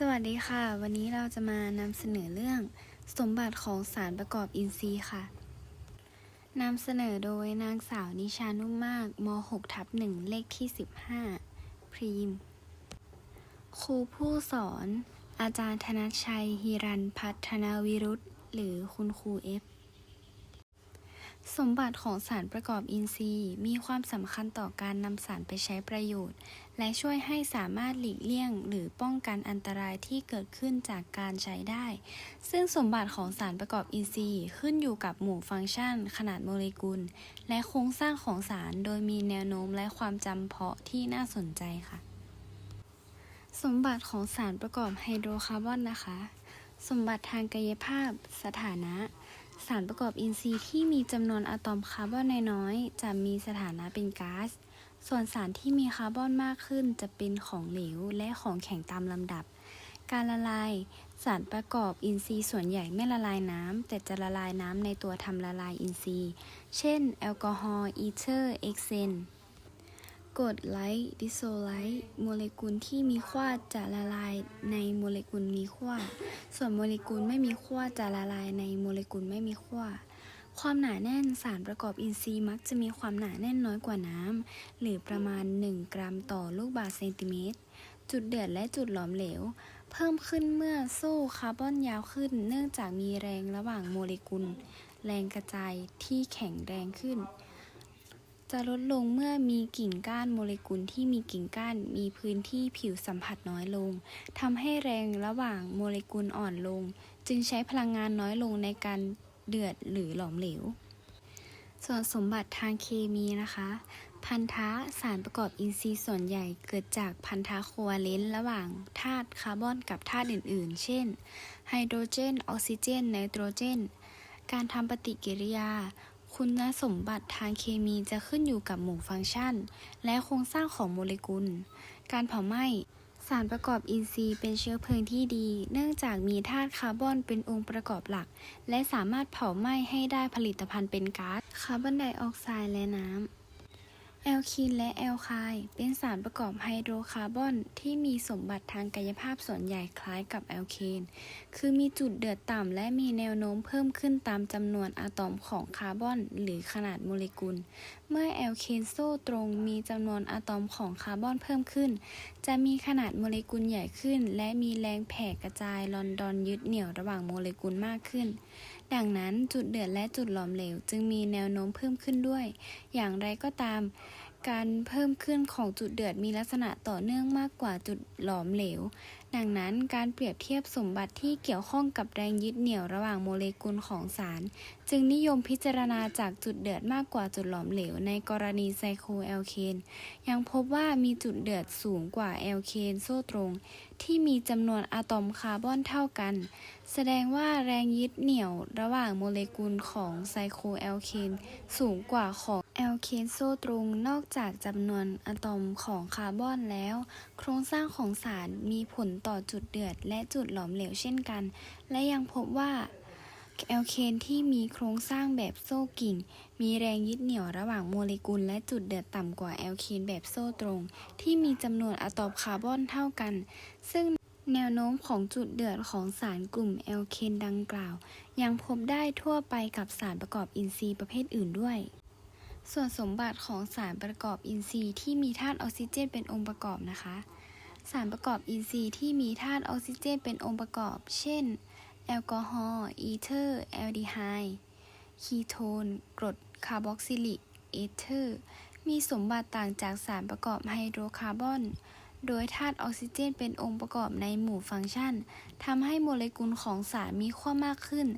สวัสดีค่ะ วันนี้เราจะมานำเสนอเรื่องสมบัติของสารประกอบอินทรีย์ค่ะนำเสนอโดยนางสาวนิชานุ่มมากม6ทับ1เลขที่ 15 พรีม ครูผู้สอน อาจารย์ธนชชัยฮิรันพัฒนาวิรุธหรือคุณครูเอฟ สมบัติของสารประกอบอินทรีย์มีความสำคัญต่อการนำสารไปใช้ประโยชน์ และช่วยให้สามารถหลีกเลี่ยง หรือป้องกันอันตรายที่เกิดขึ้นจากการใช้ได้ ซึ่งสมบัติของสารประกอบอินทรีย์ขึ้นอยู่กับหมู่ฟังก์ชัน ขนาดโมเลกุล และโครงสร้างของสารโดยมีแนวโน้มและความจำเพาะที่น่าสนใจค่ะ สมบัติของสารประกอบไฮโดรคาร์บอนนะคะ สมบัติทางกายภาพ สถานะ สารประกอบอินทรีย์ที่มีจำนวนอะตอมคาร์บอนน้อยๆจะมีสถานะเป็นก๊าซ ส่วนสารที่มีคาร์บอนมากขึ้นจะเป็นของเหลวและของแข็งตามลำดับ การละลาย สารประกอบอินทรีย์ส่วนใหญ่ไม่ละลายน้ำแต่จะละลายน้ำในตัวทำละลายอินทรีย์ เช่น แอลกอฮอล์ อีเทอร์ เอ็กเซน กรดไลท์ดิโซไลท์โมเลกุลที่มีขั้วจะละลายในโมเลกุลมีขั้วส่วนโมเลกุลไม่มีขั้วจะละลายในโมเลกุลไม่มีขั้วความหนาแน่นสารประกอบอินทรีย์มักจะมีความหนาแน่นน้อยกว่าน้ำหรือประมาณ 1 กรัมต่อลูกบาศก์เซนติเมตร จุดเดือดและจุดหลอมเหลว เพิ่มขึ้นเมื่อโซ่คาร์บอนยาวขึ้น เนื่องจากมีแรงระหว่างโมเลกุล แรงกระจายที่แข็งแรงขึ้น จะลดลงเมื่อมีกิ่งก้านโมเลกุลที่มีกิ่งก้านมีพื้นที่ผิวสัมผัสน้อยลงทำให้แรงระหว่างโมเลกุลอ่อนลง จึงใช้พลังงานน้อยลงในการเดือดหรือหลอมเหลว ส่วนสมบัติทางเคมีนะคะ พันธะสารประกอบอินทรีย์ส่วนใหญ่เกิดจากพันธะโควัลเลนต์ระหว่างธาตุคาร์บอนกับธาตุอื่น ๆ เช่น ไฮโดรเจน ออกซิเจน ไนโตรเจน การทำปฏิกิริยา คุณสมบัติทางเคมีจะขึ้นอยู่กับหมู่ฟังก์ชัน และโครงสร้างของโมเลกุล การเผาไหม้ สารประกอบอินทรีย์เป็นเชื้อเพลิงที่ดี เนื่องจากมีธาตุคาร์บอนเป็นองค์ประกอบหลัก และสามารถเผาไหม้ให้ได้ผลิตภัณฑ์เป็นก๊าซคาร์บอนไดออกไซด์และน้ำ แอลคีนและแอลไคน์เป็นสารประกอบไฮโดรคาร์บอนที่มีสมบัติทางกายภาพส่วนใหญ่คล้ายกับแอลเคน คือมีจุดเดือดต่ำและมีแนวโน้มเพิ่มขึ้นตามจำนวนอะตอมของคาร์บอนหรือขนาดโมเลกุล เมื่อแอลเคนโซ่ตรงมีจำนวนอะตอมของคาร์บอนเพิ่มขึ้น จะมีขนาดโมเลกุลใหญ่ขึ้น และมีแรงแผ่กระจายลอนดอนยึดเหนี่ยวระหว่างโมเลกุลมากขึ้น ดังนั้นจุดเดือดและจุดหลอมเหลว จึงมีแนวโน้มเพิ่มขึ้นด้วย อย่างไรก็ตาม การเพิ่มขึ้นของจุดเดือดมีลักษณะต่อเนื่องมากกว่าจุดหลอมเหลว ดังนั้นการเปรียบเทียบสมบัติที่เกี่ยวข้องกับแรงยึดเหนี่ยวระหว่างโมเลกุลของสาร จึงนิยมพิจารณาจากจุดเดือดมากกว่าจุดหลอมเหลวในกรณีไซโคแอลเคนยังพบว่ามีจุดเดือดสูงกว่าแอลเคนโซ่ตรง ที่มีจำนวนอะตอมคาร์บอนเท่ากัน แสดงว่าแรงยึดเหนี่ยวระหว่างโมเลกุลของไซโคแอลเคนสูงกว่าของ แอลเคนโซ่ตรงนอกจากจำนวนอะตอมของคาร์บอนแล้ว โครงสร้างของสารมีผลต่อจุดเดือด และจุดหลอมเหลวเช่นกัน และยังพบว่าแอลเคนที่มีโครงสร้างแบบโซ่กิ่ง มีแรงยึดเหนี่ยวระหว่างโมเลกุล และจุดเดือดต่ำกว่าแอลเคนแบบโซ่ตรง ที่มีจำนวนอะตอมคาร์บอนเท่ากัน ซึ่งแนวโน้มของจุดเดือดของสารกลุ่มแอลเคนดังกล่าว ยังพบได้ทั่วไปกับสารประกอบอินทรีย์ประเภทอื่นด้วย ส่วนสมบัติของสารประกอบอินทรีย์ที่มีธาตุออกซิเจนเป็นองค์ประกอบนะคะ สารประกอบอินทรีย์ที่มีธาตุออกซิเจนเป็นองค์ประกอบ เช่น แอลกอฮอล์ อีเทอร์ แอลดีไฮด์คีโทน กรด คาร์บอกซิลิก เอเทอร์ มีสมบัติต่างจากสารประกอบไฮโดรคาร์บอน โดยธาตุออกซิเจนเป็นองค์ประกอบในหมู่ฟังก์ชันทำให้โมเลกุลของสารมีขั้วมากขึ้น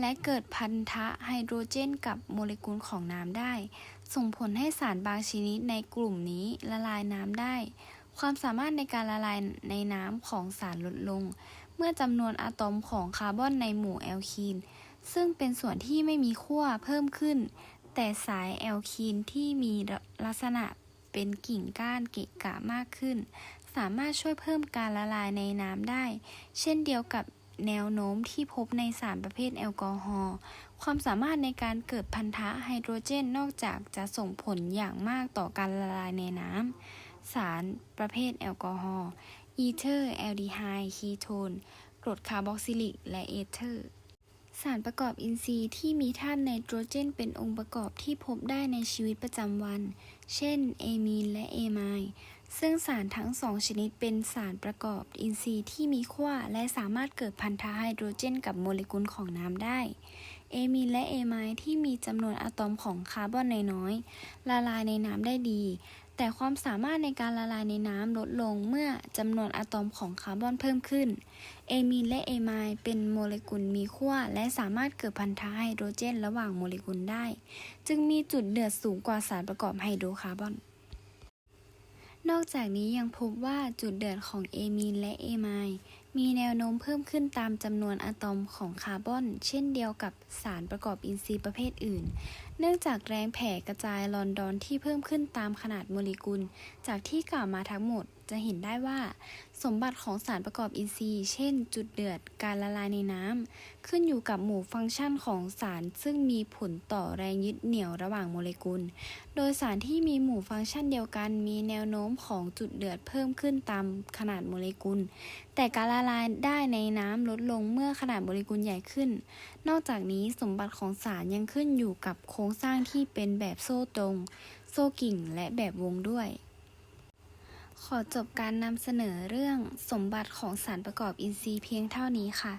และเกิดพันธะไฮโดรเจนกับโมเลกุลของน้ำได้ ส่งผลให้สารบางชนิดในกลุ่มนี้ละลายน้ำได้ ความสามารถในการละลายในน้ำของสารลดลง เมื่อจำนวนอะตอมของคาร์บอนในหมู่แอลคีน ซึ่งเป็นส่วนที่ไม่มีขั้วเพิ่มขึ้น แต่สายแอลคีนที่มีลักษณะ เป็นกิ่งก้านเกะกะมากขึ้น สามารถช่วยเพิ่มการละลายในน้ำได้ เช่นเดียวกับแนวโน้มที่พบในสารประเภทแอลกอฮอล์ ความสามารถในการเกิดพันธะไฮโดรเจนนอกจากจะส่งผลอย่างมากต่อการละลายในน้ำ สารประเภทแอลกอฮอล์ อีเทอร์ แอลดีไฮด์ คีโทน กรดคาร์บอกซิลิก และเอเทอร์ สารประกอบอินทรีย์ที่มีธาตุไนโตรเจนเป็นองค์ประกอบที่พบได้ในชีวิตประจำวัน เช่น เอมีนและเอไมด์ซึ่งสารทั้งสองชนิดเป็นสารประกอบอินทรีย์ที่มีขั้วและสามารถเกิดพันธะไฮโดรเจนกับโมเลกุลของน้ำได้ เอมีนและเอไมด์ที่มีจำนวนอะตอมของคาร์บอนน้อยๆละลายในน้ำได้ดี แต่ความสามารถในการละลายในน้ำลดลงเมื่อจำนวนอะตอมของคาร์บอนเพิ่มขึ้น เอมีนและเอไมายเป็นโมเลกุลมีขั้วและสามารถเกิดพันธะไฮโดรเจน ระหว่างโมเลกุลได้ จึงมีจุดเดือดสูงกว่าสารประกอบไฮโดรคาร์บอน นอกจากนี้ยังพบว่าจุดเดือดของเอมีนและเอไมาย มีแนวโน้มเพิ่มขึ้นตามจำนวนอะตอมของคาร์บอน เช่นเดียวกับสารประกอบอินทรีย์ประเภทอื่น เนื่องจากแรงแผ่กระจายลอนดอนที่เพิ่มขึ้นตามขนาดโมเลกุล จากที่กล่าวมาทั้งหมดจะเห็นได้ว่า สมบัติของสารประกอบอินทรีย์ เช่น จุดเดือดการละลายในน้ำขึ้นอยู่กับหมู่ฟังก์ชันของสารซึ่งมีผลต่อแรงยึดเหนี่ยวระหว่างโมเลกุล โดยสารที่มีหมู่ฟังก์ชันเดียวกัน มีแนวโน้มของจุดเดือดเพิ่มขึ้นตามขนาดโมเลกุล แต่การละละลายได้ในน้ำลดลงเมื่อขนาดโมเลกุลใหญ่ขึ้น นอกจากนี้สมบัติของสารยังขึ้นอยู่กับโครงสร้างที่เป็นแบบโซ่ตรง โซ่กิ่งและแบบวงด้วย ขอจบการนำเสนอเรื่องสมบัติของสารประกอบอินทรีย์เพียงเท่านี้ค่ะ